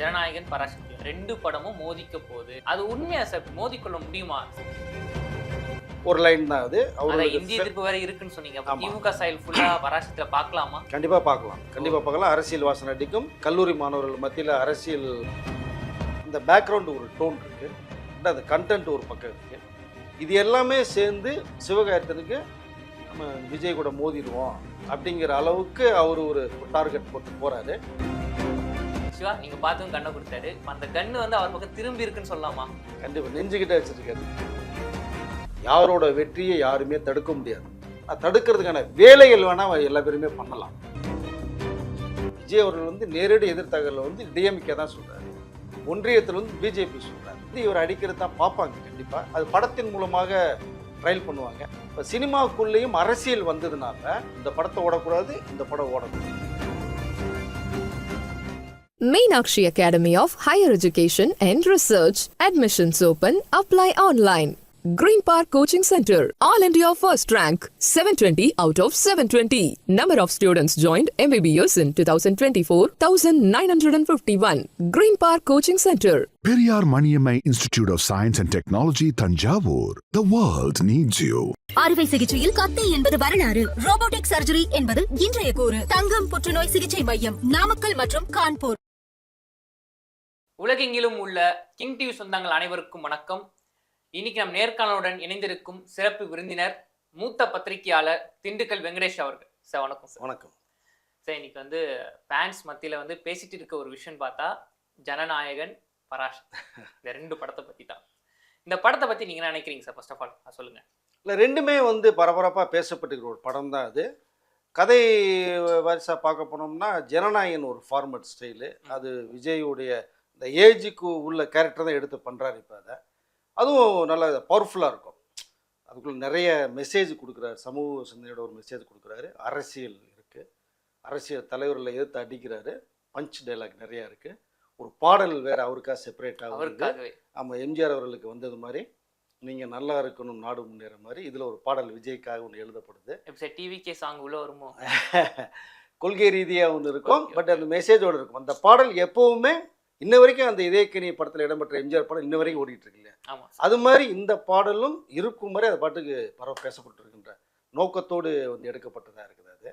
ஜனநாயகன் பராசக்தி. ரெண்டு படமும் மோதிக்க போகுது. அது உண்மையா சார்? மோதிக்கொள்ள முடியுமா? ஒரு லைன் தான் அது. அவர்களுக்கு இந்திய எதிர்ப்பு வேற இருக்குன்னு சொன்னீங்க. திமுக ஸ்டைல் ஃபுல்லா பராசக்தியில பார்க்கலாமா? கண்டிப்பாக பார்க்கலாம். கண்டிப்பாக பார்க்கலாம். அரசியல் வாசனை அடிக்கும். கல்லூரி மாணவர்கள் மத்தியில் அரசியல் இந்த பேக்ரவுண்டு ஒரு டோன் இருக்கு. அது கண்டென்ட் ஒரு பக்கம் இருக்கு. இது எல்லாமே சேர்ந்து சிவகாயத்தனுக்கு நம்ம விஜய் கூட மோதிடுவோம் அப்படிங்கிற அளவுக்கு அவர் ஒரு டார்கெட் போட்டு போறாரு. சிவா நீங்க பார்த்தும் கண்ணை கொடுத்தாரு. அந்த கண்ணு வந்து அவர் பக்கம் திரும்பி இருக்குன்னு சொல்லலாமா? கண்டிப்பாக நெஞ்சுக்கிட்டே வச்சிருக்காரு யாரோட வெற்றியை யாருமே தடுக்க முடியாது. தடுக்கிறதுக்கான வேலைகள் வேணா எல்லா பேருமே பண்ணலாம். விஜய் அவர்கள் வந்து நேரடி எதிர்த்தகரில் வந்து டிஎம்கே தான் சொல்றாரு. ஒன்றியத்தில் வந்து பிஜேபி சொல்றாரு. இது இவர் அடிக்கிறது தான் பார்ப்பாங்க கண்டிப்பா. அது படத்தின் மூலமாக ட்ரையல் பண்ணுவாங்க. இப்போ சினிமாவுக்குள்ளேயும் அரசியல் வந்ததுனால இந்த படத்தை ஓடக்கூடாது இந்த படம் ஓடக்கூடாது. Meenakshi Academy of Higher Education and Research. Admissions open. Apply online. Green Park Coaching Center. All India first rank. 720 out of 720. Number of students joined MBBS in 2024 1951. Green Park Coaching Center. Periyar Maniammai Institute of Science and Technology, Tanjavur. The world needs you. அறுவை சிகிச்சையில் கத்தை என்பது வரலாறு robotic surgery என்பது இன்றைய கூறு தங்கம் புற்றுநோய் சிகிச்சை மையம் நாமக்கல் மற்றும் கான்பூர் உலகெங்கிலும் உள்ள கிங் டிவி சொந்தங்கள் அனைவருக்கும் வணக்கம். இன்னைக்கு நம் நேர்காணலுடன் இணைந்திருக்கும் சிறப்பு விருந்தினர் மூத்த பத்திரிகையாளர் திண்டுக்கல் வெங்கடேஷ் அவர்கள். சார் வணக்கம் சார். வணக்கம். சார் இன்னைக்கு வந்து ஃபேன்ஸ் மத்தியில வந்து பேசிட்டு இருக்க ஒரு விஷயம் பார்த்தா ஜனநாயகன் பராஷ் இந்த ரெண்டு படத்தை பத்தி தான் இந்த படத்தை பத்தி நீங்க என்ன நினைக்கிறீங்க சார் ஃபர்ஸ்ட் ஆஃப் ஆல் சொல்லுங்க. இல்லை ரெண்டுமே வந்து பரபரப்பாக பேசப்பட்டிருக்கிற ஒரு படம் தான் அது. கதை வரிசை பார்க்க போனோம்னா ஜனநாயகன் ஒரு ஃபார்மட் ஸ்டைலு அது விஜயுடைய இந்த ஏஜுக்கு உள்ள கேரக்டர் தான் எடுத்து பண்ணுறாரு இப்போ அதை. அதுவும் நல்ல பவர்ஃபுல்லாக இருக்கும். அதுக்குள்ள நிறைய மெசேஜ் கொடுக்குறாரு. சமூக சிந்தனையோட ஒரு மெசேஜ் கொடுக்குறாரு. அரசியல் இருக்குது அரசியல் தலைவர்களை எதிர்த்து அடிக்கிறாரு. பஞ்ச் டைலாக் நிறையா இருக்குது ஒரு பாடல் வேறு அவருக்காக வருது அவருக்காகவே. ஆமாம் எம்ஜிஆர் அவர்களுக்கு வந்தது மாதிரி. நீங்கள் நல்லா இருக்கணும் நாடு முன்னேற மாதிரி. இதில் ஒரு பாடல் விஜய்க்காக ஒன்று எழுதப்படுது. இப்போ டிவிகே சாங் உள்ள வருமோ? கொள்கை ரீதியாக ஒன்று இருக்கும். பட். அந்த மெசேஜோடு இருக்கும். அந்த பாடல் எப்பவுமே இன்ன வரைக்கும் அந்த இதயக்கனி படத்தில் இடம்பெற்ற எம்ஜிஆர் படம் இன்ன வரைக்கும் ஓடிட்டு இருக்கு இல்லையா? ஆமா. அது மாதிரி இந்த பாடலும் இருக்கும் வரை அது பாட்டுக்கு பரவ பேசப்பட்டிருக்கின்ற நோக்கத்தோடு வந்து எடுக்கப்பட்டதாக இருக்குது அது.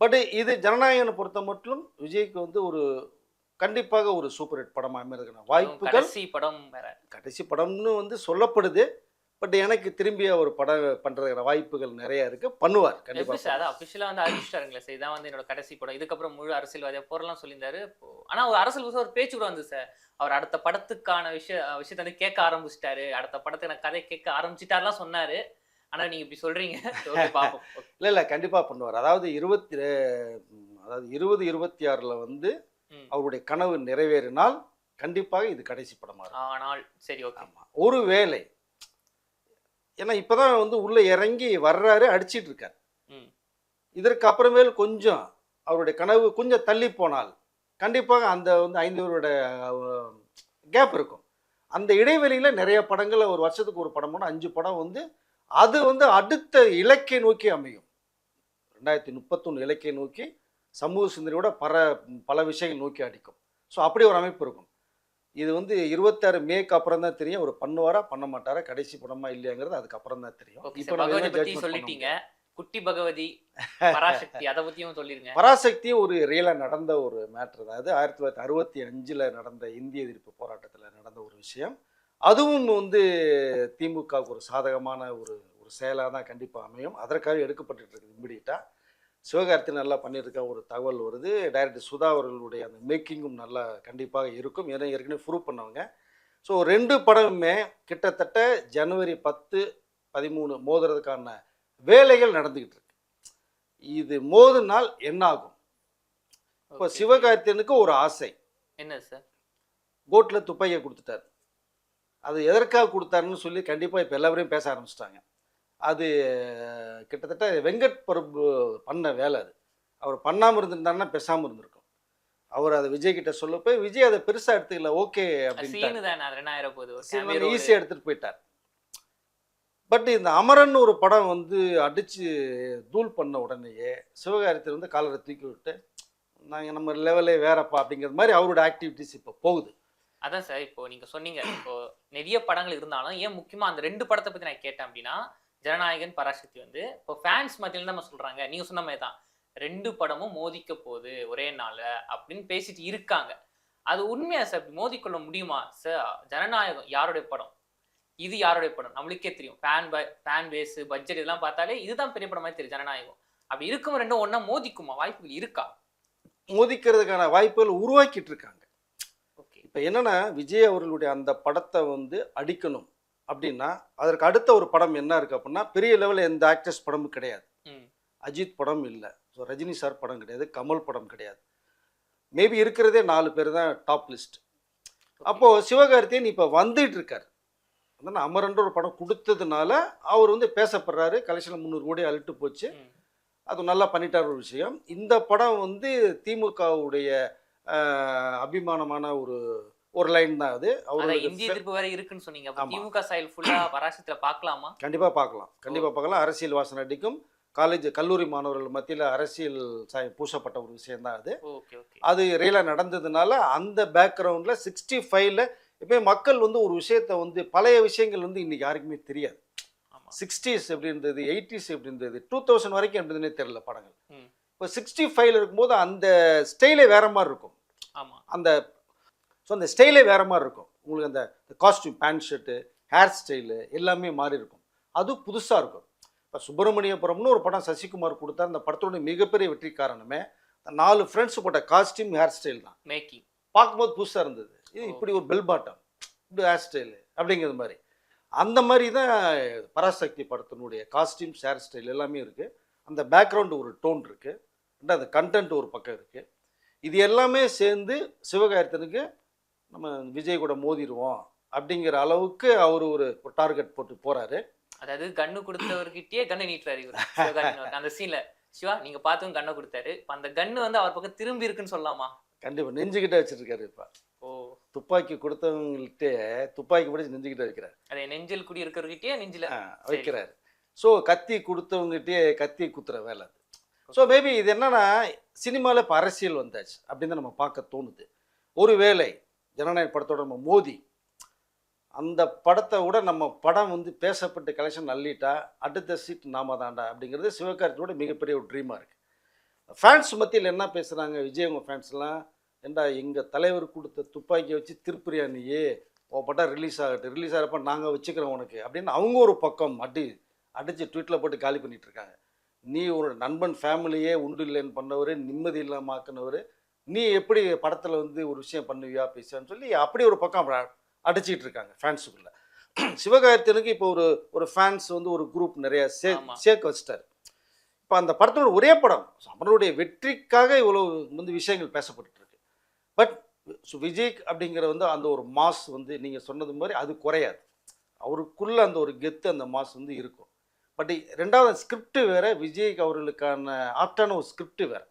பட் இது ஜனநாயகனை பொறுத்த மட்டும் விஜய்க்கு வந்து ஒரு கண்டிப்பாக ஒரு சூப்பர் ஹிட் படமாக அமைறதுக்கான வாய்ப்புகள் கடைசி படம் வேற. கடைசி படம்னு வந்து சொல்லப்படுது. பட் எனக்கு திரும்பி ஒரு படம் பண்றதுக்கான வாய்ப்புகள் நிறைய இருக்கு. பண்ணுவார் எப்படி கண்டிப்பா சார்? அதான் அஃபிஷியலா வந்து அறிவிச்சிட்டாருங்களே சார். இதான் வந்து என்னோட கடைசி படம். இதுக்கப்புறம் முழு அரசியல்வாதியா போறலாம் சொல்லியிருந்தாரு. இப்போ- ஆனா ஒரு அரசியல் புதுசா ஒரு பேச்சு கூட வந்து சார். அவர் அடுத்த படத்துக்கான விஷய விஷயத்தை வந்து கேட்க ஆரம்பிச்சிட்டாரு. அடுத்த படத்துக்கு நான் கதை கேட்க ஆரம்பிச்சிட்டாருலாம் சொன்னாரு. ஆனா நீங்க இப்படி பாப்போம் Okay. இல்ல இல்ல கண்டிப்பா பண்ணுவார். அதாவது இருபத்தி அதாவது இருபது இருபத்தி ஆறுல வந்து. அவருடைய கனவு நிறைவேறினால் கண்டிப்பாக இது கடைசி படமா இருக்கும். ஆனால் சரி ஓகே ஒரு வேலை ஏன்னா இப்பதான் வந்து உள்ள இறங்கி வர்றாரு அடிச்சிட்டு இருக்காரு. இதற்கு அப்புறமேல் கொஞ்சம் அவருடைய கனவு கொஞ்சம் தள்ளி போனால் கண்டிப்பாக அந்த வந்து ஐந்து கேப் இருக்கும். அந்த இடைவெளியில் நிறைய படங்களை ஒரு வருஷத்துக்கு ஒரு படம் அஞ்சு படம் வந்து அது வந்து அடுத்த இலக்கை நோக்கி அமையும். ரெண்டாயிரத்தி முப்பத்தொன்று இலக்கை நோக்கி சமூக சிந்தனையோட பல பல விஷயங்கள் நோக்கி அடிக்கும். ஸோ அப்படி ஒரு அமைப்பு இருக்கும். இது வந்து இருபத்தாறு மேக்கு அப்புறம் தான் தெரியும். அவர் பண்ணுவாரா? பண்ண மாட்டாரா? கடைசி படமா இல்லையாங்கிறது அதுக்கப்புறம் தான் தெரியும். இப்போ பண்ண சொல்லிட்டீங்க. குட்டி பகவதி பராசக்தி அதை பத்தியும் சொல்லிருங்க. பராசக்தியும் ஒரு ரியலாக நடந்த ஒரு மேட்ரு தான். அது ஆயிரத்தி தொள்ளாயிரத்தி அறுபத்தி அஞ்சில் நடந்த இந்திய எதிர்ப்பு போராட்டத்தில் நடந்த ஒரு விஷயம். அதுவும் வந்து திமுகவுக்கு ஒரு சாதகமான ஒரு ஒரு செயலாக தான் கண்டிப்பாக அமையும். அதற்காக எடுக்கப்பட்டு இருக்குது இம்மிடியட்டாக சிவகார்த்தி நல்லா பண்ணியிருக்க ஒரு தகவல் வருது. டைரக்டர் சுதா அவர்களுடைய அந்த மேக்கிங்கும் நல்லா கண்டிப்பாக இருக்கும். ஏன்னா ஏற்கனவே ப்ரூவ் பண்ணவங்க. ஸோ ரெண்டு படமுமே கிட்டத்தட்ட ஜனவரி பத்து பதிமூணு மோதுறதுக்கான வேலைகள் நடந்துக்கிட்டு இருக்கு. இது மோதுனால் என்ன ஆகும்? இப்போ. சிவகார்த்தியனுக்கு ஒரு ஆசை. என்ன சார்? கோட்டில் துப்பையை கொடுத்துட்டார். அது எதற்காக கொடுத்தாருன்னு சொல்லி கண்டிப்பாக இப்போ எல்லாரையும் பேச ஆரம்பிச்சிட்டாங்க. அது கிட்டத்தட்ட வெங்கட் பிரபு பண்ண வேலை அது. அவர் பண்ணாமல் இருந்திருந்தாருன்னா பேசாமல் இருந்திருக்கும். அவர் அதை விஜய் கிட்ட சொல்லப்போ விஜய் அதை பெருசாக எடுத்துக்கல ஓகே அப்படின்னு. ஈஸியாக எடுத்துகிட்டு போயிட்டார். பட் இந்த அமரன் ஒரு படம் வந்து அடித்து தூள் பண்ண உடனேயே சிவகாரியத்தில் வந்து காலரை தூக்கி விட்டு நாங்கள் நம்ம லெவலே வேறப்பா அப்படிங்கிற மாதிரி அவரோட ஆக்டிவிட்டிஸ் இப்போ போகுது. அதான் சார் இப்போ நீங்க சொன்னீங்க இப்போ நிறைய படங்கள் இருந்தாலும் ஏன் முக்கியமா அந்த ரெண்டு படத்தை பத்தி நான் கேட்டேன் அப்படின்னா ஜனநாயகன் பராசக்தி வந்து இப்போ ஃபேன்ஸ் மத்தியில நம்ம சொல்றாங்க நீங்க சொன்ன மாதிரி தான் ரெண்டு படமும் மோதிக்க போகுது ஒரே நாள்ல அப்படின்னு பேசிட்டு இருக்காங்க. அது உண்மையா சார் மோதிக்கொள்ள முடியுமா? சார் ஜனநாயகம் யாருடைய படம்? இது யாருடைய படம்? நம்மளுக்கே தெரியும். ஃபேன் ஃபேன் பேஸ் பட்ஜெட் இதெல்லாம் பார்த்தாலே இதுதான் பெரிய படம் மாதிரி தெரியும் ஜனநாயகம். அப்படி இருக்கும் ரெண்டும் ஒண்ணா மோதிக்குமா? வாய்ப்புகள் இருக்கா? மோதிக்கிறதுக்கான வாய்ப்புகள் உருவாக்கிட்டு இருக்காங்க. ஓகே. இப்போ என்னன்னா விஜய் அவர்களுடைய அந்த படத்தை வந்து அடிக்கணும். அப்படின்னா அதற்கு அடுத்த ஒரு படம் என்ன இருக்கு அப்படின்னா பெரிய லெவலில் எந்த ஆக்டர்ஸ் படமும் கிடையாது. அஜித் படம் இல்லை. ஸோ ரஜினி சார் படம் கிடையாது கமல் படம் கிடையாது. மேபி இருக்கிறதே நாலு பேர் தான் டாப் லிஸ்ட் அப்போது சிவகார்த்தியன் இப்போ வந்துட்டு இருக்கார். அதான் அமரன்ற ஒரு படம் கொடுத்ததுனால அவர் வந்து பேசப்படுறாரு. கலெக்ஷனில் முந்நூறு கோடி அழுட்டு போச்சு. அது நல்லா பண்ணிட்டார் ஒரு விஷயம். இந்த படம் வந்து திமுகவுடைய அபிமானமான ஒரு ஒரு லைன் தான் அது. அவருக்கு இந்திய எதிர்ப்பு வேற இருக்குன்னு சொன்னீங்க. திமுக ஸ்டைல் ஃபுல்லா பராசக்தியில பார்க்கலாமா? கண்டிப்பாக பார்க்கலாம். கண்டிப்பாக பார்க்கலாம். அரசியல் வாசனை அடிக்கும். காலேஜ் கல்லூரி மாணவர்கள் மத்தியில் அரசியல் சாயம் பூசப்பட்ட ஒரு விஷயம்தான் அது. அது ரியலாக நடந்ததுனால அந்த பேக்ரவுண்டில் சிக்ஸ்டி ஃபைவ்ல இப்போ மக்கள் வந்து ஒரு விஷயத்தை வந்து பழைய விஷயங்கள் வந்து இன்னைக்கு யாருக்குமே தெரியாது. சிக்ஸ்டீஸ் எப்படி இருந்தது எயிட்டிஸ் எப்படி இருந்தது டூ தௌசண்ட் வரைக்கும் எப்படி இருந்ததுனே தெரியல படங்கள். இப்போ சிக்ஸ்டி ஃபைவ்ல இருக்கும்போது அந்த ஸ்டைலே வேற மாதிரி இருக்கும். அந்த ஸோ அந்த ஸ்டைலே வேற மாதிரி இருக்கும். உங்களுக்கு அந்த costume pant shirt hair style எல்லாமே மாறி இருக்கும். அது புதுசாக இருக்கும். இப்போ சுப்பிரமணியபுரம்னு ஒரு படம் சசிகுமார் கொடுத்தா அந்த படத்தோட மிகப்பெரிய வெற்றி காரணமே அந்த நாலு ஃப்ரெண்ட்ஸ் போட்ட காஸ்டியூம் ஹேர் ஸ்டைல் தான். மேக்கிங் பார்க்கும்போது புதுசாக இருந்தது. இது இப்படி ஒரு பெல் பாட்டம் இப்படி ஹேர் ஸ்டைலு அப்படிங்கிறது மாதிரி. அந்த மாதிரி தான் பராசக்தி படத்தினுடைய காஸ்டியூம் ஹேர் ஸ்டைல் எல்லாமே இருக்குது அந்த பேக்ரவுண்டு ஒரு டோன் இருக்குது ரெண்டாவது கண்டென்ட் ஒரு பக்கம் இருக்குது இது எல்லாமே சேர்ந்து சிவகார்த்தனுக்கு நம்ம விஜய் கூட மோதிடுவோம் அப்படிங்கிற அளவுக்கு அவர் ஒரு டார்கெட் போட்டு போகிறாரு அதாவது கண்ணு கொடுத்தவர்கிட்டயே கண்ணை நீட்டுறாரு இவர் அந்த சீன்ல சிவா நீங்க பார்த்தும் கண்ணை கொடுத்தாரு. அந்த கண்ணு வந்து அவர் பக்கம் திரும்பி இருக்குன்னு சொல்லலாமா? கண்டிப்பாக நெஞ்சுக்கிட்ட வச்சிருக்காரு இப்போ. ஓ. துப்பாக்கி கொடுத்தவங்கள்ட்ட துப்பாக்கி பிடிச்சி நெஞ்சுக்கிட்ட வைக்கிறார். அதே நெஞ்சில் குடி இருக்கிறவர்கிட்டயே நெஞ்சில வைக்கிறாரு. ஸோ கத்தி கொடுத்தவங்ககிட்டயே கத்தி குத்துற வேலை அது. ஸோ மேபி இது என்னன்னா சினிமாவில் இப்போ அரசியல் வந்தாச்சு அப்படின்னு நம்ம பார்க்க தோணுது. ஒருவேளை ஜனநாயக படத்தோட நம்ம மோதி அந்த படத்தை விட நம்ம படம் வந்து பேசப்பட்டு கலெக்ஷன் அள்ளிட்டா அடுத்த சீட் நாம தாண்டா அப்படிங்கிறது சிவகார்த்தியோட மிகப்பெரிய ஒரு ட்ரீமாக இருக்குது ஃபேன்ஸ் மத்தியில் என்ன பேசுகிறாங்க விஜய் அவங்க ஃபேன்ஸ்லாம் ஏண்டா எங்கள் தலைவர் கொடுத்த துப்பாக்கியை வச்சு திருப்பிரியா நீயே? உன் படம் ரிலீஸ் ஆகட்டும். ரிலீஸ் ஆகிறப்ப நாங்கள் வச்சுக்கிறோம் உனக்கு. அப்படின்னு அவங்க ஒரு பக்கம் அடி அடித்து ட்விட்டில் போட்டு காலி பண்ணிகிட்ருக்காங்க நீ ஒரு நண்பன் ஃபேமிலியே உண்டு இல்லைன்னு பண்ணவர் நிம்மதி இல்லாமல் ஆக்குனவர் நீ எப்படி படத்தில் வந்து ஒரு விஷயம் பண்ணுவியா பேசுவான்னு சொல்லி அப்படி ஒரு பக்கம் அடிச்சிட்டு இருக்காங்க ஃபேன்ஸுக்குள்ள சிவகார்த்தியனுக்கு இப்போ ஒரு ஒரு ஃபேன்ஸ் வந்து ஒரு குரூப் நிறைய சே. சேர்க்க வச்சிட்டாரு. இப்போ அந்த படத்தோட ஒரே படம் அவருடைய வெற்றிக்காக இவ்வளோ வந்து விஷயங்கள் பேசப்பட்டு இருக்கு பட் விஜய் அப்படிங்கிற வந்து அந்த ஒரு மாஸ் வந்து நீங்கள் சொன்னது மாதிரி அது குறையாது. அவருக்குள்ள அந்த ஒரு கெத்து அந்த மாஸ் வந்து இருக்கும். பட் ரெண்டாவது ஸ்கிரிப்ட் வேற விஜய் அவர்களுக்கான ஆப்டான ஒரு ஸ்கிரிப்ட் வேற.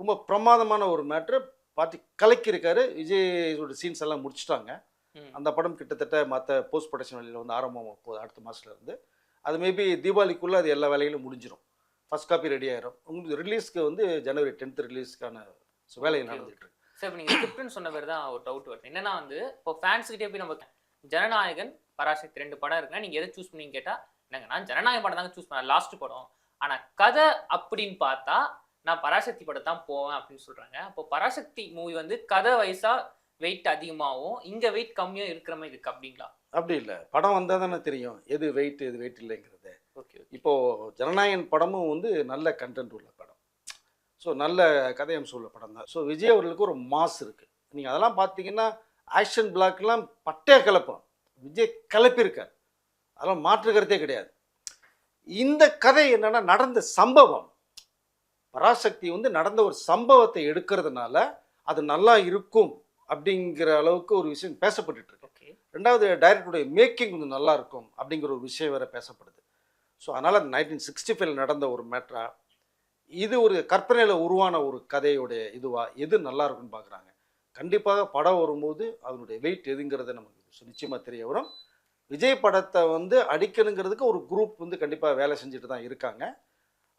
ரொம்ப பிரமாதமான ஒரு மேட்ரு. பார்த்து கலக்கியிருக்காரு. விஜயோட சீன்ஸ் எல்லாம் முடிச்சிட்டாங்க. அந்த படம் கிட்டத்தட்ட மற்ற போஸ்ட் ப்ரொடக்ஷன் வேலையில் வந்து ஆரம்பமாக போகுது அடுத்த மாதத்துல இருந்து. அது மேபி தீபாவளிக்குள்ளே அது எல்லா வேலைகளும் முடிஞ்சிடும் ஃபர்ஸ்ட் காப்பி ரெடி ஆயிரும். உங்களுக்கு ரிலீஸ்க்கு வந்து ஜனவரி டென்த் ரிலீஸ்க்கான Okay, நடந்துட்டு இருக்கு. சார் இப்ப நீங்க ஸ்கிரிப்ட்னு சொன்ன பேர் தான் ஒரு டவுட் வருது. என்னன்னா வந்து இப்போ ஃபேன்ஸ் கிட்டே போய் நம்ம ஜனநாயகன் பராசக்தி ரெண்டு படம் இருக்குன்னா நீங்க எதை சூஸ் பண்ணீங்க கேட்டா என்னங்க நான் ஜனநாயக படம் தாங்க சூஸ் பண்ணேன் லாஸ்ட் படம். ஆனா கதை அப்படின்னு பார்த்தா நான் பராசக்தி படம் தான் போவேன் அப்படின்னு சொல்றாங்க. அப்போ பராசக்தி மூவி வந்து கதை வைஸா வெயிட் அதிகமாகவும் இங்க வெயிட் கம்மியா இருக்கிற மாதிரி இருக்கு அப்படிங்களா? அப்படி இல்லை. படம் வந்தால் தானே தெரியும். எது வெயிட் எது வெயிட் இல்லைங்கிறது. ஓகே இப்போது ஜனநாயகன் படமும் வந்து நல்ல கண்டென்ட் உள்ள படம். ஸோ நல்ல கதையம்சம் உள்ள படம் தான். ஸோ விஜய் அவர்களுக்கு ஒரு மாஸ் இருக்குது நீங்கள் அதெல்லாம் பார்த்தீங்கன்னா ஆக்ஷன் பிளாக்லாம் பட்டே கலப்பம். விஜய் கலப்பியிருக்கார். அதெல்லாம் மாற்று கருத்தே கிடையாது. இந்த கதை என்னன்னா நடந்த சம்பவம். பராசக்தி வந்து நடந்த ஒரு சம்பவத்தை எடுக்கிறதுனால அது நல்லா இருக்கும் அப்படிங்கிற அளவுக்கு ஒரு விஷயம் பேசப்பட்டுட்டு இருக்கு. ரெண்டாவது டைரக்டருடைய மேக்கிங் வந்து நல்லா இருக்கும் அப்படிங்கிற ஒரு விஷயம் வேற பேசப்படுது. ஸோ அதனால் நைன்டீன் சிக்ஸ்டி ஃபைவ்ல நடந்த ஒரு மேட்ரா இது ஒரு கற்பனையில் உருவான ஒரு கதையுடைய இதுவா எது நல்லா இருக்கும்னு பார்க்குறாங்க கண்டிப்பாக படம் வரும்போது அதனுடைய வெயிட் எதுங்கிறது நமக்கு நிச்சயமாக தெரிய வரும். விஜய் படத்தை வந்து அடிக்கணுங்கிறதுக்கு ஒரு குரூப் வந்து கண்டிப்பாக வேலை செஞ்சுட்டு தான் இருக்காங்க.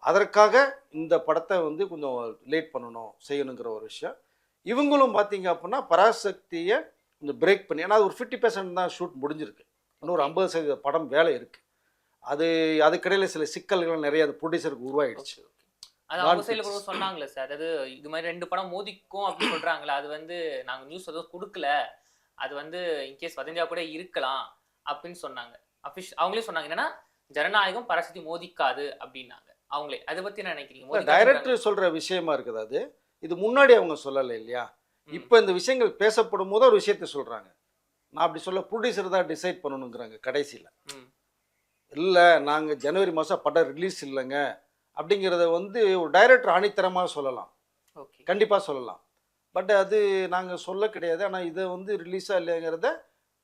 அதற்காக இந்த படத்தை வந்து கொஞ்சம் லேட் பண்ணணும் செய்யணுங்கிற ஒரு விஷயம். இவங்களும் பார்த்தீங்க அப்படின்னா பராசக்தியை கொஞ்சம் பிரேக் பண்ணி ஏன்னா அது ஒரு ஃபிஃப்டி பர்சன்ட் தான் ஷூட் முடிஞ்சிருக்கு. இன்னும் ஒரு ஐம்பது சதவீத படம் வேலை இருக்குது அது அதுக்கிடையில் சில சிக்கல்கள் நிறைய அது ப்ரொடியூசருக்கு உருவாயிடுச்சு. அது அவங்க சைடுல சொன்னாங்களே சார் அதாவது இது மாதிரி ரெண்டு படம் மோதிக்கும் அப்படின்னு சொல்றாங்களே அது வந்து நாங்க நியூஸ் எதுவும் கொடுக்கல. அது வந்து இன்கேஸ் வதந்தியா கூட இருக்கலாம் அப்படின்னு சொன்னாங்க. அபிஷ் அவங்களே சொன்னாங்க என்னன்னா ஜனநாயகம் பராசக்தி மோதிக்காது அப்படின்னாங்க அவங்களே அதை பத்தி என்ன நினைக்கிறீங்க. டைரக்டர் சொல்கிற விஷயமா இருக்குது அது. இது முன்னாடி அவங்க சொல்லலை இல்லையா. இப்போ இந்த விஷயங்கள் பேசப்படும் போது ஒரு விஷயத்த சொல்கிறாங்க நான் அப்படி சொல்ல ப்ரொடியூசர் தான் டிசைட் பண்ணணுங்கிறாங்க கடைசியில். இல்லை நாங்கள் ஜனவரி மாதம் படம் ரிலீஸ் இல்லைங்க. அப்படிங்கிறத வந்து ஒரு டைரக்டர் ஆணித்தரமாக சொல்லலாம். ஓகே. கண்டிப்பாக சொல்லலாம். பட் அது நாங்கள் சொல்ல கிடையாது. ஆனால் இதை வந்து ரிலீஸாக இல்லைங்கிறத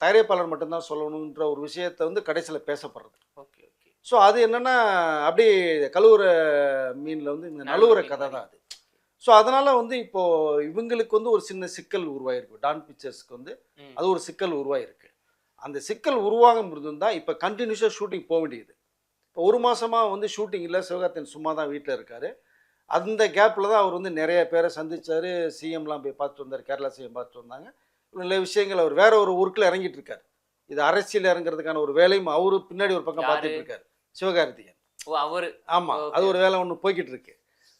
தயாரிப்பாளர் மட்டும்தான் சொல்லணுன்ற ஒரு விஷயத்தை வந்து கடைசியில் பேசப்படுறது. ஸோ அது என்னன்னா அப்படியே கழுவுற மீனில் வந்து இந்த நழுவுற கதை தான் அது. ஸோ அதனால வந்து இப்போ இவங்களுக்கு வந்து ஒரு சின்ன சிக்கல் உருவாயிருக்கு. டான் பிக்சர்ஸ்க்கு வந்து. அது ஒரு சிக்கல் உருவாயிருக்கு. அந்த சிக்கல் உருவாகும் இருந்தால் இப்போ கண்டினியூஸாக ஷூட்டிங் போக வேண்டியது. இப்போ ஒரு மாசமா வந்து ஷூட்டிங் இல்லை. சிவகார்த்தின் சும்மா தான் வீட்டில் இருக்காரு. அந்த கேப்பில் தான் அவர் வந்து நிறைய பேரை சந்திச்சாரு. சிஎம்லாம் போய் பார்த்துட்டு வந்தார். கேரளா சிஎம் பார்த்துட்டு வந்தாங்க. நிறைய விஷயங்கள் அவர் வேற ஒரு ஒர்க்கில் இறங்கிட்டு இருக்காரு. இது அரசியல் இறங்குறதுக்கான ஒரு வேலையும் அவரு பின்னாடி ஒரு பக்கம்? பார்த்துட்டு இருக்காரு. சிவகார்த்திகேயன். ஓ அவரு. ஆமாம். அது ஒரு வேலை ஒன்று போய்கிட்டு இருக்கு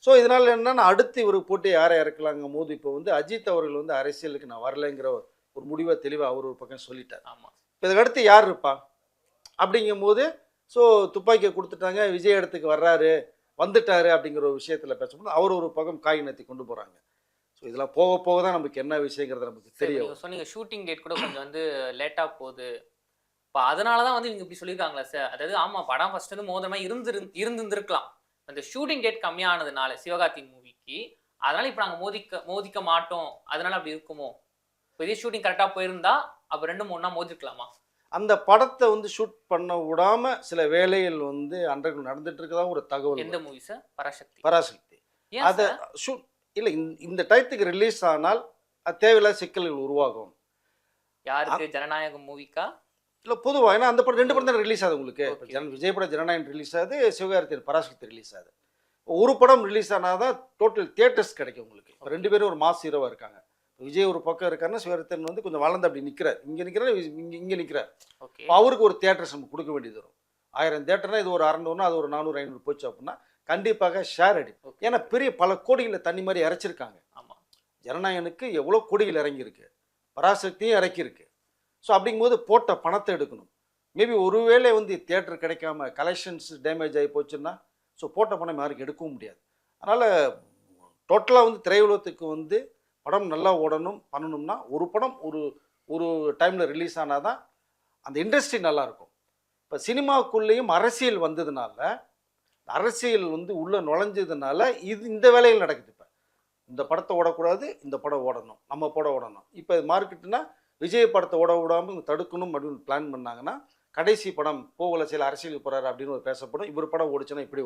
ஸோ இதனால என்னன்னா அடுத்து இவருக்கு போட்டு யாரை இறக்கலாங்கும் போது இப்போ வந்து அஜித் அவர்கள் வந்து அரசியலுக்கு நான் வரலைங்கிற ஒரு- முடிவை தெளிவாக அவர் ஒரு பக்கம் சொல்லிட்டார். ஆமா. இப்போ இதுக்கு அடுத்து யார் இருப்பா? அப்படிங்கும்போது ஸோ துப்பாக்கியை கொடுத்துட்டாங்க விஜய் இடத்துக்கு வர்றாரு வந்துட்டாரு அப்படிங்கிற ஒரு விஷயத்தில் பேசும்போது அவர் ஒரு பக்கம் காய் நத்தி கொண்டு போகிறாங்க ஸோ இதெல்லாம் போக போக தான் நமக்கு என்ன விஷயங்கிறது நமக்கு சரி தெரிய நீங்க சொன்னீங்க ஷூட்டிங் டேட் கூட கொஞ்சம் வந்து லேட்டா போகுது. இப்போ அதனால தான் வந்து இவங்க இப்படி சொல்லியிருக்காங்களா சார் அதாவது ஆமா படம் ஃபர்ஸ்ட் வந்து மோதிரமா இருந்து இருந்திருந்திருக்கலாம். அந்த ஷூட்டிங் டேட் கம்மியானதுனால சிவகார்த்தின் மூவிக்கு அதனால இப்போ நாங்க மோதிக்க மோதிக்க மாட்டோம். அதனால அப்படி இருக்குமோ? இப்போ இதே ஷூட்டிங் கரெக்டா போயிருந்தா அப்போ ரெண்டும் ஒண்ணா மோதிருக்கலாமா? அந்த படத்தை வந்து ஷூட் பண்ண விடாம சில வேலைகள் வந்து அன்றைக்கு நடந்துட்டு இருக்கதா ஒரு தகவல் எந்த மூவி சார் பராசக்தி. பராசக்தி. அதை ஷூட் இல்லை இந்த டயத்துக்கு ரிலீஸ் ஆனால் தேவையில்லாத சிக்கல்கள் உருவாகும். யாருக்கு? ஜனநாயகம் மூவிக்கா இல்லை பொதுவாக ஏன்னா அந்த படம் ரெண்டு படம் தான் ரிலீஸ் ஆகுது உங்களுக்கு. ஜன விஜய் படம் ஜனநாயகம் ரிலீஸ் ஆகுது சிவகார்த்தியின் பராசக்தி ரிலீஸ் ஆகுது. ஒரு படம் ரிலீஸ் ஆனால் தான் டோட்டல் தியேட்டர்ஸ் கிடைக்கும் உங்களுக்கு. இப்போ ரெண்டு பேரும் ஒரு மாஸ் ஹீரோவாக இருக்காங்க. விஜய் ஒரு பக்கம் இருக்காருன்னா சிவகார்த்தியன் வந்து கொஞ்சம் வளர்ந்து அப்படி நிற்கிறார் இங்கே நிற்கிறார் இங்கே இங்கே நிற்கிறார் அவருக்கு ஒரு தியேட்டர்ஸ் நம்ம கொடுக்க வேண்டியது வரும். ஆயிரம் தேட்டர்னா இது ஒரு அறநூறுனா அது ஒரு நானூறு ஐநூறு போச்சு அப்படின்னா கண்டிப்பாக ஷேர் அடி. ஏன்னா பெரிய பல கோடிகளை தண்ணி மாதிரி இறைச்சிருக்காங்க. ஆமா. ஜனநாயகனுக்கு எவ்வளோ கோடிகள் இறங்கியிருக்கு. பராசக்தியும் இறக்கியிருக்கு. ஸோ அப்படிங்கும்போது போட்ட பணத்தை எடுக்கணும். மேபி ஒருவேளை வந்து தியேட்டர் கிடைக்காம கலெக்ஷன்ஸ் டேமேஜ் ஆகி போச்சுன்னா ஸோ போட்ட பணம் யாருக்கு எடுக்கவும் முடியாது. அதனால் டோட்டலாக வந்து திரையுலகத்துக்கு வந்து படம் நல்லா ஓடணும் பண்ணணும்னா ஒரு படம் ஒரு ஒரு டைமில் ரிலீஸ் ஆனால் தான் அந்த இண்டஸ்ட்ரி நல்லாயிருக்கும். இப்போ சினிமாவுக்குள்ளேயும் அரசியல் வந்ததுனால அரசியல் வந்து உள்ளே நுழைஞ்சதுனால இது இந்த வேலையில் நடக்குது இப்போ. இந்த படத்தை ஓடக்கூடாது இந்த படம் ஓடணும் நம்ம படம் ஓடணும். இப்போ மார்க்கெட்டுனா விஜய் படத்தை ஓட விடாமல் தடுக்கணும் அப்படின்னு பிளான் பண்ணாங்கன்னா கடைசி படம் போகல சில அரசியலுக்கு போறாரு அப்படின்னு ஒரு பேசப்படும். இவர் படம் ஓடிச்சுன்னா இப்படி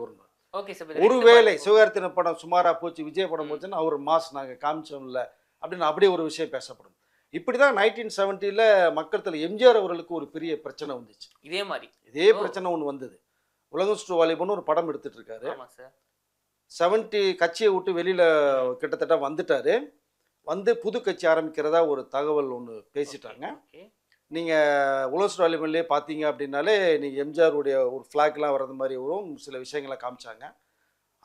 சார் ஒருவேளை சிவகார்த்தின படம் சுமாரா போச்சு விஜய் படம். போச்சுன்னா அவர் மாஸ் நாங்கள் காமிச்சோம்ல அப்படின்னு அப்படியே ஒரு விஷயம் பேசப்படும். இப்படி தான் நைன்டீன் செவன்ட்டியில் மக்கள் எம்ஜிஆர் அவர்களுக்கு ஒரு பெரிய பிரச்சனை வந்துச்சு. இதே மாதிரி. இதே. பிரச்சனை ஒன்று வந்தது. உலகம் சுற்று வாலிபன்னு ஒரு படம் எடுத்துட்டு இருக்காரு. செவன்ட்டி கட்சியை விட்டு வெளியில் கிட்டத்தட்ட வந்துட்டாரு. வந்து புது கட்சி ஆரம்பிக்கிறதா ஒரு தகவல் ஒன்று பேசிட்டாங்க. நீங்கள் உலக வாலிபன்லேயே பார்த்தீங்க அப்படின்னாலே நீங்கள் எம்ஜிஆருடைய ஒரு ஃப்ளாக்லாம் வர்றது மாதிரி வரும் சில விஷயங்களை காமிச்சாங்க.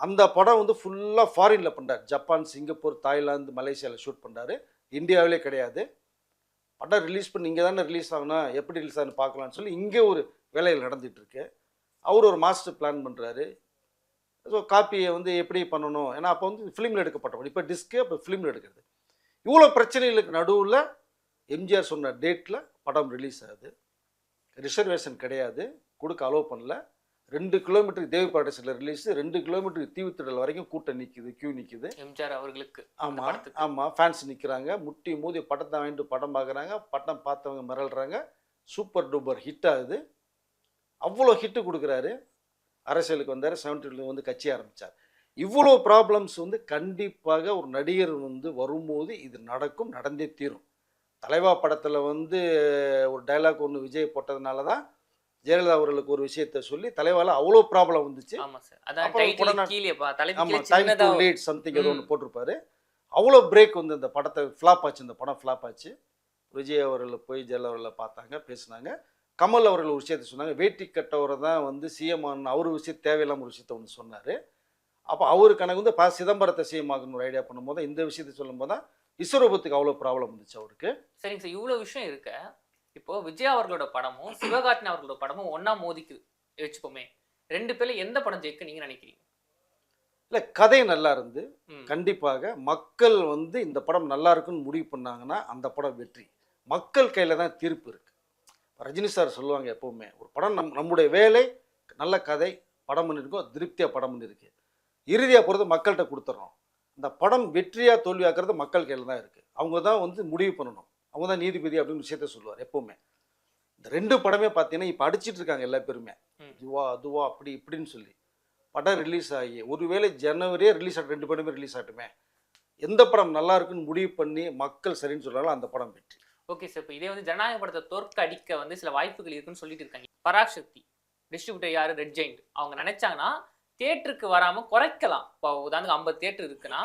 அந்த படம் வந்து ஃபுல்லாக ஃபாரினில் பண்ணுறாரு ஜப்பான் சிங்கப்பூர் தாய்லாந்து மலேசியாவில் ஷூட் பண்ணுறாரு இந்தியாவிலே கிடையாது. படம் ரிலீஸ் பண்ணி இங்கே தானே ரிலீஸ் ஆகணும் எப்படி ரிலீஸ் ஆகுன்னு பார்க்கலான்னு சொல்லி இங்கே ஒரு வேலைகள் நடந்துட்டு இருக்கு. அவர் ஒரு மாஸ்டர் பிளான் பண்ணுறாரு ஸோ காப்பியை வந்து எப்படி பண்ணணும்? ஏன்னா அப்போ வந்து ஃபிலிமில் எடுக்கப்பட்ட இப்போ டிஸ்க்கு அப்போ ஃபிலிமில் எடுக்கிறது. இவ்வளோ பிரச்சனைகளுக்கு நடுவில் எம்ஜிஆர் சொன்ன டேட்டில் படம் ரிலீஸ் ஆகுது. ரிசர்வேஷன் கிடையாது. கொடுக்க அலோவ் பண்ணல. ரெண்டு கிலோமீட்டருக்கு தேவி ரிலீஸ் ரெண்டு கிலோமீட்டருக்கு தீவுத்திடல் வரைக்கும் கூட்டம் நிற்கிது கியூ நிற்கிது எம்ஜிஆர் அவர்களுக்கு ஆமாம். ஆமாம் ஃபேன்ஸ் நிற்கிறாங்க முட்டி மோதி படத்தை வாங்கிட்டு படம் பார்க்குறாங்க. படம் பார்த்தவங்க மிரள்றாங்க. சூப்பர் டூப்பர் ஹிட் ஆகுது. அவ்வளோ ஹிட்டு கொடுக்குறாரு. அரசியலுக்கு வந்தார். செவன்டில வந்து கட்சி ஆரம்பித்தார் இவ்வளோ ப்ராப்ளம்ஸ் வந்து கண்டிப்பாக ஒரு நடிகர் வந்து வரும்போது இது நடக்கும் நடந்தே தீரும். தலைவா படத்தில் வந்து ஒரு டைலாக் ஒன்று விஜய் போட்டதுனால தான் ஜெயலலிதா அவர்களுக்கு ஒரு விஷயத்த சொல்லி தலைவால அவ்வளோ ப்ராப்ளம் வந்துச்சு. லீட் சம்திங் ஏதோ. ஒன்று போட்டிருப்பாரு. அவ்வளோ பிரேக் வந்து இந்த படத்தை ஃப்ளாப் ஆச்சு இந்த படம் ஃப்ளாப் ஆச்சு. விஜய் அவர்கள் போய் ஜெயலலிதா அவர்களை பார்த்தாங்க பேசினாங்க. கமல் அவர்கள் ஒரு விஷயத்த சொன்னாங்க. வேட்டி கட்டவரை தான் வந்து சிஎம் அவர் விஷயம் தேவையில்லாம ஒரு விஷயத்த ஒன்று சொன்னார். அப்போ அவரு கணக்கு வந்து ப சிதம்பரத்தை சிஎம் ஆகணும் ஒரு ஐடியா பண்ணும்போது இந்த விஷயத்தை சொல்லும்போது தான் விஸ்வரூபத்துக்கு அவ்வளோ ப்ராப்ளம் வந்துச்சு அவருக்கு. சரிங்க சார் இவ்வளவு விஷயம் இருக்க. இப்போ விஜய் அவர்களோட படமும் சிவகார்த்தின் அவர்களோட படமும் ஒண்ணா மோதிக்குது வச்சுக்கோமே ரெண்டு பேர்ல எந்த படம் ஜெயிக்க நீங்க நினைக்கிறீங்க? இல்லை கதை நல்லா இருந்து. கண்டிப்பாக மக்கள் வந்து இந்த படம் நல்லா இருக்குன்னு முடிவு பண்ணாங்கன்னா அந்த படம் வெற்றி. மக்கள் கையில் தான் தீர்ப்பு இருக்கு. ரஜினி சார் சொல்லுவாங்க எப்பவுமே ஒரு படம் நம் நம்முடைய வேலை நல்ல கதை படம் பண்ணியிருக்கோம் திருப்தியாக படம் பண்ணியிருக்கு இறுதியாக போகிறது மக்கள்கிட்ட கொடுத்துட்றோம் இந்த படம் வெற்றியாக தோல்வியாக்குறது மக்கள் கையில் தான் இருக்குது அவங்க தான் வந்து முடிவு பண்ணணும். அவங்க தான் நீதிபதி அப்படின்னு விஷயத்த சொல்லுவார் எப்பவுமே. இந்த ரெண்டு படமே பார்த்தீங்கன்னா இப்போ அடிச்சிட்டு இருக்காங்க எல்லா பேருமே. இதுவா அதுவா அப்படி இப்படின்னு சொல்லி. படம் ரிலீஸ் ஆகி ஒருவேளை ஜனவரியே ரிலீஸ் ஆகட்டும் ரெண்டு படமே ரிலீஸ் ஆகட்டுமே. எந்த படம் நல்லா இருக்குன்னு முடிவு பண்ணி மக்கள் சரின்னு சொல்றாங்களோ அந்த படம் வெற்றி. ஓகே சார் இப்போ இதே வந்து ஜனநாயக படத்தை தோற்க அடிக்க வந்து சில வாய்ப்புகள் இருக்குன்னு சொல்லிட்டு இருக்காங்க. பராசக்தி டிஸ்ட்ரிபியூட்டர் யாரு? ரெட் ஜெயிண்ட் அவங்க நினைச்சாங்கன்னா தியேட்டருக்கு வராம குறைக்கலாம். இப்போ உதாரணத்துக்கு ஐம்பது தியேட்டர் இருக்குன்னா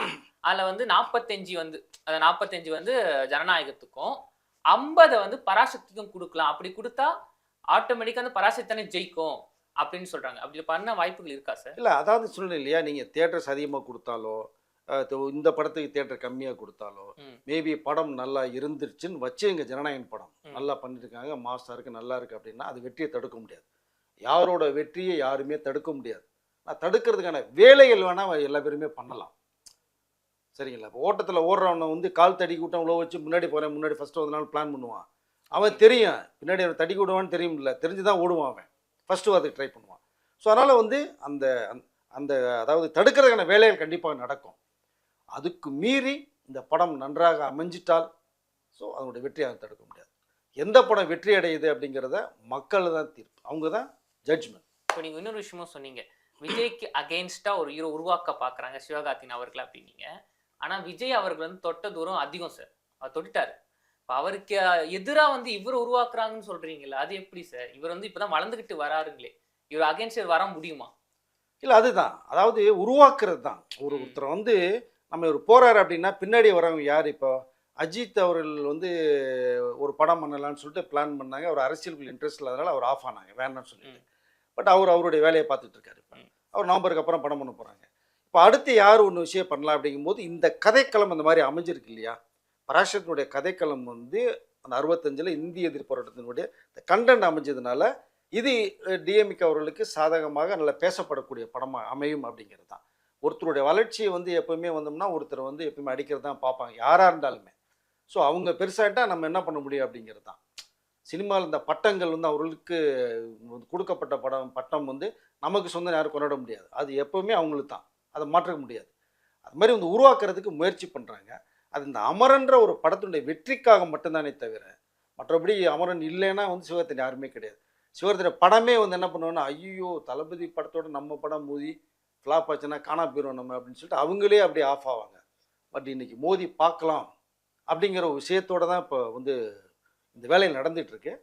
அதுல வந்து நாற்பத்தஞ்சு வந்து அந்த நாற்பத்தஞ்சு வந்து ஜனநாயகத்துக்கும் ஐம்பதை வந்து பராசக்திக்கும் கொடுக்கலாம். அப்படி கொடுத்தா ஆட்டோமேட்டிக்காக வந்து பராசக்தி தானே ஜெயிக்கும் அப்படின்னு சொல்றாங்க. அப்படி பண்ண வாய்ப்புகள் இருக்கா சார் இல்லை அதாவது சொல்லணும் இல்லையா நீங்கள் தேட்டர்ஸ் அதிகமாக கொடுத்தாலோ இந்த படத்துக்கு தேட்டர் கம்மியாக கொடுத்தாலோ. மேபி படம் நல்லா இருந்துருச்சுன்னு வச்சுங்க ஜனநாயகன் படம். நல்லா பண்ணியிருக்காங்க மாஸ்டா இருக்கு நல்லா இருக்கு அப்படின்னா அது வெற்றியை தடுக்க முடியாது. யாரோட வெற்றியை யாருமே தடுக்க முடியாது. நான் தடுக்கிறதுக்கான வேலைகள் வேணால் எல்லா பேருமே பண்ணலாம். சரிங்களா? இப்போ ஓட்டத்தில் ஓடுறவனை வந்து கால் தடி கூட்டம் உழவு வச்சு முன்னாடி போகிறேன் முன்னாடி ஃபஸ்ட்டு ஒரு பிளான் பண்ணுவான். அவன் தெரியும். பின்னாடி அவன் தடி விடுவான்னு தெரியும் இல்லை தெரிஞ்சு தான் ஓடுவான் அவன். ஃபஸ்ட்டு அதுக்கு ட்ரை பண்ணுவான். ஸோ அதனால் வந்து அந்த அந்த- அந்த அதாவது தடுக்கிறதுக்கான வேலைகள் கண்டிப்பாக நடக்கும். அதுக்கு மீறி இந்த படம் நன்றாக அமைஞ்சிட்டால் ஸோ அதனுடைய வெற்றியை அதை தடுக்க முடியாது. எந்த படம் வெற்றி அடையுது அப்படிங்கிறத மக்கள் தான் தீர்ப்பு. அவங்க தான் ஜட்ஜ்மெண்ட் இப்போ நீங்கள் இன்னொரு விஷயமா சொன்னீங்க. விஜய்க்கு அகெயின்ஸ்டா ஒரு ஹீரோ உருவாக்க பாக்குறாங்க சிவகார்த்தின் அவர்கள் அப்படின்னீங்க. ஆனா விஜய் அவர்கள் வந்து தொட்ட தூரம் அதிகம் சார் அவர் தொட்டுட்டாரு. இப்போ அவருக்கு எதிரா வந்து இவர் உருவாக்குறாங்கன்னு சொல்றீங்கல்ல அது எப்படி சார் இவர் வந்து இப்பதான் வளர்ந்துகிட்டு வராருங்களே. இவர் அகெயின்ஸ்ட் வர முடியுமா? இல்லை அதுதான். அதாவது உருவாக்குறது தான் ஒரு. ஒருத்தர் வந்து நம்ம ஒரு போறாரு அப்படின்னா பின்னாடி வரவங்க யார் இப்போ? அஜித் அவர்கள் வந்து ஒரு படம் பண்ணலாம்னு சொல்லிட்டு பிளான் பண்ணாங்க. அவர் அரசியலுக்கு இன்ட்ரெஸ்ட் இல்லாதனால அவர் ஆஃப் ஆனாங்க. வேணாம்னு சொல்லிட்டு. பட் அவர் அவருடைய வேலையை பார்த்துட்டு இருக்காரு இப்போ. அவர் நவம்பருக்கு அப்புறம் படம் பண்ண போகிறாங்க இப்போ அடுத்து யார் ஒன்று விஷயம் பண்ணலாம் அப்படிங்கும்போது இந்த கதைக்களம் அந்த மாதிரி அமைஞ்சிருக்கு இல்லையா? பராசரத்தினுடைய கதைக்களம் வந்து அந்த அறுபத்தஞ்சில் இந்திய எதிர்ப்பு போராட்டத்தினுடைய கண்டென்ட் அமைஞ்சதுனால இது டிஎம்கே அவர்களுக்கு சாதகமாக நல்லா பேசப்படக்கூடிய படமாக அமையும் அப்படிங்கிறது தான். ஒருத்தருடைய வளர்ச்சியை வந்து எப்போவுமே வந்தோம்னா ஒருத்தர் வந்து எப்பவுமே அடிக்கிறது தான் பார்ப்பாங்க. யாராக இருந்தாலுமே. ஸோ அவங்க பெருசாகிட்டால் நம்ம என்ன பண்ண முடியும் அப்படிங்கிறது தான். சினிமாவில் இந்த பட்டங்கள் வந்து அவர்களுக்கு கொடுக்கப்பட்ட படம் பட்டம் வந்து நமக்கு சொந்தம் யாரும் கொண்டாட முடியாது. அது எப்பவுமே அவங்களுக்கு தான். அதை மாற்ற முடியாது. அது மாதிரி வந்து உருவாக்குறதுக்கு முயற்சி பண்ணுறாங்க அது இந்த அமரன்ற ஒரு படத்தினுடைய வெற்றிக்காக மட்டும்தானே தவிர மற்றபடி அமரன் இல்லைன்னா வந்து சிவகத்தின் யாருமே கிடையாது. சிவகத்தின் படமே வந்து என்ன பண்ணுவோன்னா ஐயோ தளபதி படத்தோட நம்ம படம் மோதி ஃப்ளாப் ஆச்சுன்னா காணா போயிடும் நம்ம அப்படின்னு சொல்லிட்டு அவங்களே அப்படியே ஆஃப் ஆவாங்க. பட் இன்றைக்கி மோதி பார்க்கலாம் அப்படிங்கிற ஒரு விஷயத்தோட தான் இப்போ வந்து இந்த வேலை நடந்துகிட்ருக்கு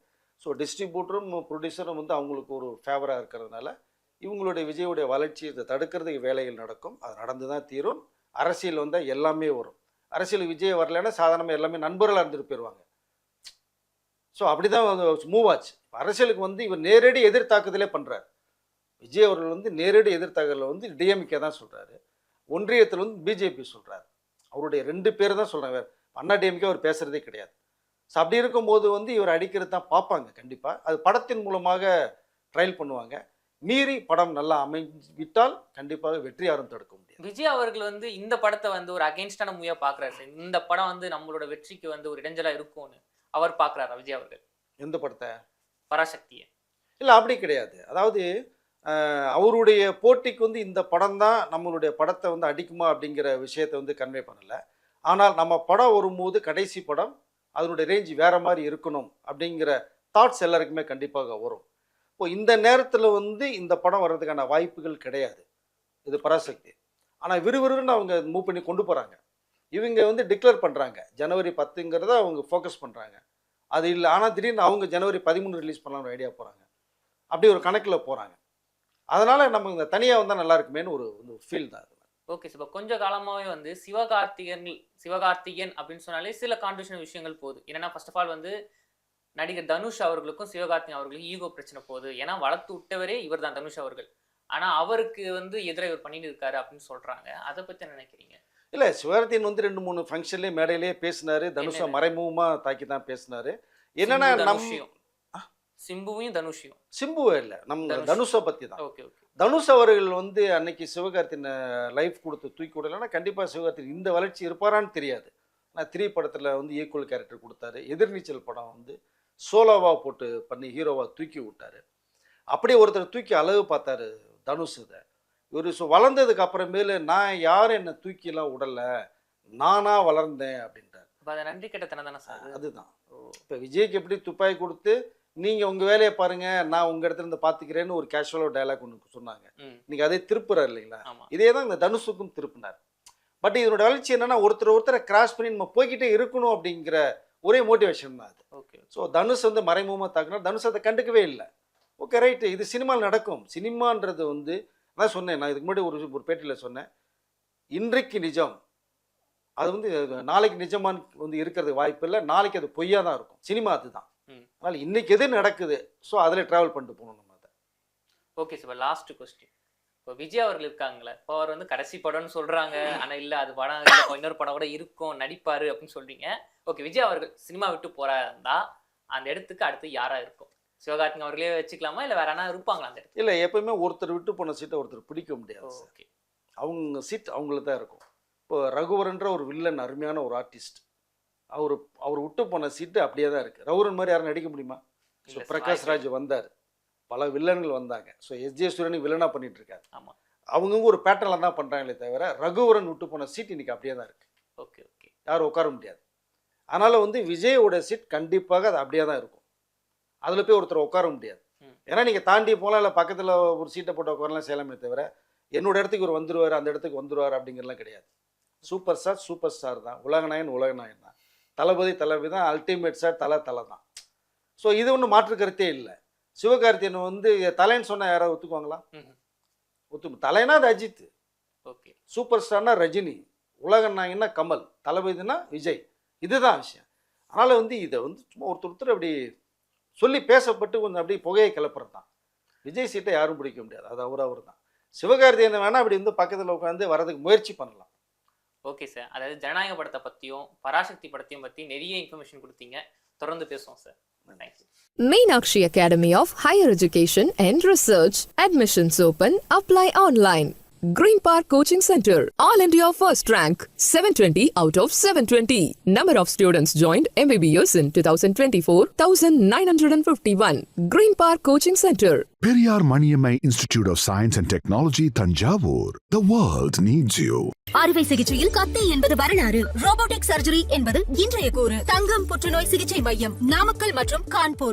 ஸோ டிஸ்ட்ரிபியூட்டரும் ப்ரொடியூசரும் வந்து அவங்களுக்கு ஒரு ஃபேவராக இருக்கிறதுனால இவங்களுடைய விஜயோடைய வளர்ச்சி இதை தடுக்கிறதுக்கு வேலைகள் நடக்கும். அது நடந்து தான் தீரும். அரசியல் வந்தால் எல்லாமே வரும். அரசியல் விஜய் வரலைன்னா சாதாரணமாக எல்லாமே நண்பர்களாக இருந்துட்டு போயிடுவாங்க ஸோ அப்படி தான் மூவ் ஆச்சு. அரசியலுக்கு வந்து இவர் நேரடி எதிர்த்தாக்குதலே பண்ணுறாரு விஜய் அவர்கள் வந்து நேரடி எதிர்த்தாக்குதலில் வந்து டிஎம்கே தான் சொல்கிறாரு ஒன்றியத்தில் வந்து பிஜேபி சொல்கிறாரு அவருடைய ரெண்டு பேர் தான் சொல்கிறாங்க அண்ணா டிஎம்கே அவர் பேசுகிறதே கிடையாது. ஸோ அப்படி இருக்கும்போது வந்து இவர் அடிக்கிறது தான் பார்ப்பாங்க கண்டிப்பாக அது படத்தின் மூலமாக ட்ரையல் பண்ணுவாங்க. மீறி படம் நல்லா அமைஞ்சு விட்டால் கண்டிப்பாக வெற்றி யாரும் தடுக்க முடியாது. விஜய் அவர்கள் வந்து இந்த படத்தை வந்து ஒரு அகெயின்ஸ்டான மூவியா பாக்குறாரு சார். இந்த படம் வந்து நம்மளோட வெற்றிக்கு வந்து ஒரு இடைஞ்சலா இருக்கும்னு அவர் பாக்குறாரா விஜய் அவர்கள்? எந்த படத்தை? பராசக்தியை. இல்லை அப்படி கிடையாது. அதாவது அவருடைய போட்டிக்கு வந்து இந்த படம் தான் நம்மளுடைய படத்தை வந்து அடிக்குமா அப்படிங்கிற விஷயத்தை வந்து கன்வே பண்ணலை. ஆனால் நம்ம படம் வரும்போது கடைசி படம் அதனுடைய ரேஞ்ச் வேற மாதிரி இருக்கணும் அப்படிங்கிற தாட்ஸ் எல்லாருக்குமே கண்டிப்பாக வரும். இப்போ இந்த நேரத்தில் வந்து இந்த படம் வர்றதுக்கான வாய்ப்புகள் கிடையாது. இது பராசக்தி. ஆனால் விறுவிறுன்னு அவங்க மூவ் பண்ணி கொண்டு போகிறாங்க இவங்க வந்து டிக்ளேர் பண்ணுறாங்க ஜனவரி பத்துங்கிறத அவங்க ஃபோக்கஸ் பண்ணுறாங்க அது இல்லை ஆனால் திடீர்னு அவங்க ஜனவரி பதிமூணு ரிலீஸ் பண்ணலாம்னு ஐடியா போகிறாங்க அப்படி ஒரு கணக்கில் போகிறாங்க அதனால் நம்ம இந்த தனியாக வந்தால் நல்லா இருக்குமேன்னு ஒரு ஃபீல் தான் அது ஓகே சார் இப்போ கொஞ்சம் காலமாகவே வந்து சிவகார்த்திகன் சிவகார்த்திகேயன் அப்படின்னு சொன்னாலே சில கான்ட்ரிபியூஷன் விஷயங்கள் போகுது என்னன்னா ஃபர்ஸ்ட் ஆஃப் ஆல் வந்து நடிகர் தனுஷ் அவர்களுக்கும் சிவகார்த்திகேயன் அவர்களுக்கும் ஈகோ பிரச்சனை போகுது. ஏன்னா வளர்த்து விட்டவரே இவர் தான் தனுஷ் அவர்கள். ஆனா அவருக்கு வந்து எதிராக இவர் பண்ணிட்டு இருக்காரு அப்படின்னு சொல்றாங்க. அதை பத்தி நினைக்கிறீங்க? இல்லை சிவகார்த்தியன் வந்து ரெண்டு மூணு ஃபங்க்ஷன்லேயே மேடையிலேயே பேசினாரு. தனுஷை என்னது? மறைமுகமாக தாக்கி தான் பேசினாரு என்னன்னா சிம்பு நம் தனுஷையும். சிம்புவையும் தனுஷையும். சிம்புவே இல்லை நம்ம தனுஷ். பற்றி தான் ஓகே ஓகே. தனுஷ் அவர்கள் வந்து அன்னைக்கு சிவகார்த்தியனை லைஃப் கொடுத்து தூக்கி விடலைன்னா கண்டிப்பாக சிவகார்த்தியன் இந்த வளர்ச்சி இருப்பாரான்னு தெரியாது. ஆனால் த்ரீ படத்தில் வந்து ஈக்குவல் கேரக்டர் கொடுத்தாரு. எதிர்நீச்சல் படம் வந்து சோலோவா போட்டு பண்ணி ஹீரோவா தூக்கி விட்டாரு. அப்படியே ஒருத்தர் தூக்கி அளவு பார்த்தாரு தனுஷ் இதை. இவர் ஸோ வளர்ந்ததுக்கு அப்புறமேலு நான் யாரும் என்னை தூக்கிலாம் விடல நானா வளர்ந்தேன் அப்படின்ட்டார் அப்ப அதை நன்றி கெட்டத்தனம் தானே சார்? அது? அதுதான். இப்போ விஜய்க்கு எப்படி துப்பாக்கி கொடுத்து நீங்கள் உங்கள் வேலையை பாருங்க நான் உங்கள் இடத்துல இருந்து பார்த்துக்கிறேன்னு ஒரு கேஷுவலாக டைலாக் ஒன்று சொன்னாங்க. இன்னைக்கு அதே திருப்புறாரு இல்லைங்களா? இதே தான் இந்த தனுஷுக்கும் திருப்பினார். பட் இதனோட வளர்ச்சி என்னன்னா ஒருத்தர் ஒருத்தரை கிராஸ் பண்ணி நம்ம போய்கிட்டே இருக்கணும் அப்படிங்கிற ஒரே மோட்டிவேஷன் தான் அது. ஓகே ஸோ தனுஷ் வந்து மறைமுகமாக தாக்குனா தனுஷ் அதை கண்டுக்கவே இல்லை. ஓகே ரைட்டு இது சினிமாவில் நடக்கும். சினிமான்றது வந்து நான் சொன்னேன் நான் இதுக்கு முன்னாடி ஒரு ஒரு பேட்டியில் சொன்னேன். இன்றைக்கு நிஜம். அது வந்து நாளைக்கு நிஜமான்னு வந்து இருக்கிறதுக்கு வாய்ப்பு இல்லை. நாளைக்கு அது பொய்யா தான் இருக்கும். சினிமா அதுதான். அதனால் இன்னைக்கு எது நடக்குது? ஸோ அதில் ட்ராவல் பண்ணிட்டு போகணும் நம்ம அதை. ஓகே சார் லாஸ்ட் கொஸ்டின் இப்போ விஜய் அவர்கள் இருக்காங்களே இப்போ அவர் வந்து கடைசி படம்னு சொல்றாங்க. ஆனா இல்ல அது படம் இன்னொரு படம் கூட இருக்கும். நடிப்பாரு அப்படின்னு சொல்றீங்க. ஓகே விஜய் அவர்கள் சினிமா விட்டு இருந்தா அந்த இடத்துக்கு அடுத்து யாரா இருக்கும்? சிவகார்த்திகேயன் அவர்களே வச்சுக்கலாமா? இல்ல வேற யாரா இருப்பாங்களா அந்த இடத்துக்கு? இல்லை எப்பவுமே ஒருத்தர் விட்டு போன சீட்டை ஒருத்தர் பிடிக்க முடியாது ஓகே. அவங்க சீட் அவங்களுக்கு தான் இருக்கும். இப்போ ரகுவரன்ற ஒரு வில்லன் அருமையான ஒரு ஆர்டிஸ்ட் அவர் அவர் விட்டு போன சீட்டு அப்படியே தான் இருக்குது ரகுவரன் மாதிரி யாரும் நடிக்க முடியுமா? ஸோ பிரகாஷ் ராஜ் வந்தார். பல வில்லன்கள் வந்தாங்க. ஸோ எஸ்ஜே சூரியன் வில்லனாக பண்ணிட்டு இருக்காரு. ஆமா. அவங்கவுங்க ஒரு பேட்டர்னில் தான் பண்ணுறாங்களே தவிர ரகுவரன் விட்டு போன சீட் இன்னைக்கு அப்படியே தான் இருக்குது ஓகே ஓகே. யாரும் உட்கார முடியாது. அதனால் வந்து விஜயோட சீட் கண்டிப்பாக அது அப்படியே தான் இருக்கும். அதில் போய் ஒருத்தர் உட்கார முடியாது. ஏன்னா நீங்கள் தாண்டி போகலாம் இல்லை பக்கத்தில் ஒரு சீட்டை போட்டு உட்காரலாம் செய்யலாமே தவிர என்னோட இடத்துக்கு இவர் வந்துருவார் அந்த இடத்துக்கு வந்துருவார் அப்படிங்கிறலாம் கிடையாது. சூப்பர் ஸ்டார் சூப்பர் ஸ்டார் தான். உலகநாயகன் உலகநாயகன் தான். தளபதி தளபதி தான். அல்டிமேட் ஸ்டார் தலை தலை தான். ஸோ இது ஒன்றும் மாற்று கருத்தே இல்லை. சிவகார்த்தியன் வந்து தலைன்னு சொன்னால் யாராவது ஒத்துக்குவாங்களா? ம்ஹும். ஒத்து தலைனா அது அஜித். ஓகே. சூப்பர் ஸ்டார்னா ரஜினி. உலக நாயகன்னா கமல். தளபதினா விஜய். இதுதான் விஷயம். அதனால் வந்து இதை வந்து சும்மா ஒருத்தர் ஒருத்தர் அப்படி சொல்லி பேசப்பட்டு கொஞ்சம் அப்படியே புகையை கிளப்புறது தான் விஜய் சீட்டை யாரும் பிடிக்க முடியாது. அது அவர் அவர் தான். சிவகார்த்திகேயன் வேணால் அப்படி வந்து பக்கத்தில் உட்காந்து வரதுக்கு முயற்சி பண்ணலாம். Okay sir. அதாவது ஜனநாயக படத்தை பத்தியும் பராசக்தி படத்தையும் பத்தி நிறைய இன்ஃபர்மேஷன் கொடுத்தீங்க. தொடர்ந்து பேசுவோம் sir. Meenakshi Academy of Higher Education and Research. Admissions open. Apply online. Green Park Coaching Center. All India first rank. 720 out of 720. Number of students joined MBBS in 2024 1951. Green Park Coaching Center. Periyar Maniammai Institute of Science and Technology, Tanjavur. The world needs you. அறுவை சிகிச்சையில் கத்தை என்பது வரலாறு robotic surgery என்பது இன்றைய கூறு தங்கம் புற்றுநோய் சிகிச்சை மையம் நாமக்கல் மற்றும் கான்பூர்